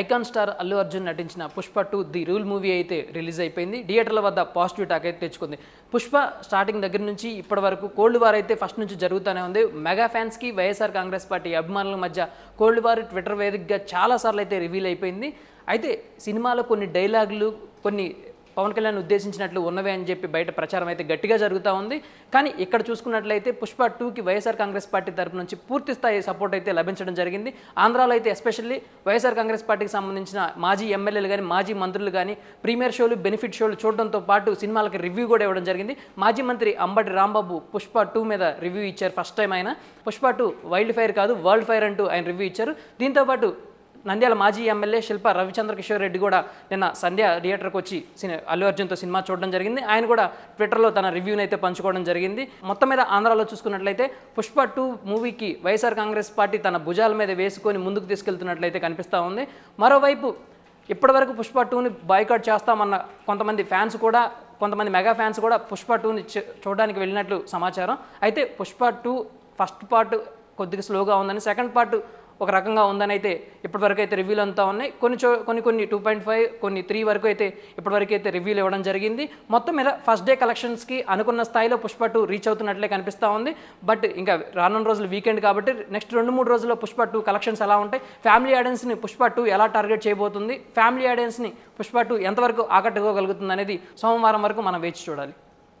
Icon star Allu Arjun నటించిన Pushpa two the rule movie అయితే release అయిపోయింది. థియేటర్ల వద్ద పాజిటివ్ టాక్ అయితే తెచ్చుకుంది. పుష్ప స్టార్టింగ్ దగ్గర నుంచి ఇప్పటి వరకు కోల్డ్ వార్ అయితే ఫస్ట్ నుంచి జరుగుతూనే ఉంది. మెగా ఫ్యాన్స్కి వైఎస్ఆర్ కాంగ్రెస్ పార్టీ అభిమానుల మధ్య కోల్డ్ వార్ ట్విట్టర్ వేదికగా చాలాసార్లు అయితే రివీల్ అయిపోయింది. అయితే సినిమాలో కొన్ని డైలాగులు కొన్ని పవన్ కళ్యాణ్ ఉద్దేశించినట్లు ఉన్నవే అని చెప్పి బయట ప్రచారం అయితే గట్టిగా జరుగుతూ ఉంది. కానీ ఇక్కడ చూసుకున్నట్లయితే పుష్ప టూకి వైఎస్ఆర్ కాంగ్రెస్ పార్టీ తరపు నుంచి పూర్తి స్థాయి సపోర్ట్ అయితే లభించడం జరిగింది. ఆంధ్రాలో అయితే ఎస్పెషల్లీ వైఎస్ఆర్ కాంగ్రెస్ పార్టీకి సంబంధించిన మాజీ ఎమ్మెల్యేలు కానీ మాజీ మంత్రులు కానీ ప్రీమియర్ షోలు బెనిఫిట్ షోలు చూడడంతో పాటు సినిమాలకి రివ్యూ కూడా ఇవ్వడం జరిగింది. మాజీ మంత్రి అంబటి రాంబాబు పుష్ప టూ మీద రివ్యూ ఇచ్చారు ఫస్ట్ టైం ఆయన. పుష్ప టూ వైల్డ్ ఫైర్ కాదు వరల్డ్ ఫైర్ అంటూ ఆయన రివ్యూ ఇచ్చారు. దీంతోపాటు నంద్యాల మాజీ ఎమ్మెల్యే శిల్ప రవిచంద్ర కిషోర్ రెడ్డి కూడా నిన్న సంధ్య థియేటర్కి వచ్చి సిని అల్లు అర్జున్తో సినిమా చూడడం జరిగింది. ఆయన కూడా ట్విట్టర్లో తన రివ్యూని అయితే పంచుకోవడం జరిగింది. మొత్తం మీద ఆంధ్రాలో చూసుకున్నట్లయితే పుష్ప టూ మూవీకి వైఎస్ఆర్ కాంగ్రెస్ పార్టీ తన భుజాల మీద వేసుకొని ముందుకు తీసుకెళ్తున్నట్లయితే కనిపిస్తూ ఉంది. మరోవైపు ఇప్పటివరకు పుష్ప టూని బాయ్కాట్ చేస్తామన్న కొంతమంది ఫ్యాన్స్ కూడా కొంతమంది మెగా ఫ్యాన్స్ కూడా పుష్ప టూని చూడడానికి వెళ్ళినట్లు సమాచారం. అయితే పుష్ప టూ ఫస్ట్ పార్ట్ కొద్దిగా స్లోగా ఉందని సెకండ్ పార్ట్ ఒక రకంగా ఉందని అయితే ఇప్పటివరకు అయితే రివ్యూలు అంతా ఉన్నాయి. కొన్ని చో కొన్ని కొన్ని టూ పాయింట్ ఫైవ్ కొన్ని త్రీ వరకు అయితే ఇప్పటివరకు అయితే రివ్యూలు ఇవ్వడం జరిగింది. మొత్తం మీద ఫస్ట్ డే కలెక్షన్స్కి అనుకున్న స్థాయిలో పుష్ప టూ రీచ్ అవుతున్నట్లే కనిపిస్తూ ఉంది. బట్ ఇంకా రానున్న రోజులు వీకెండ్ కాబట్టి నెక్స్ట్ రెండు మూడు రోజుల్లో పుష్ప టూ కలెక్షన్స్ ఎలా ఉంటాయి? ఫ్యామిలీ ఆడియన్స్ని పుష్ప టూ ఎలా టార్గెట్ చేయబోతుంది? ఫ్యామిలీ ఆడియన్స్ని పుష్ప టూ ఎంతవరకు ఆకట్టుకోగలుగుతుంది అనేది సోమవారం వరకు మనం వేచి చూడాలి.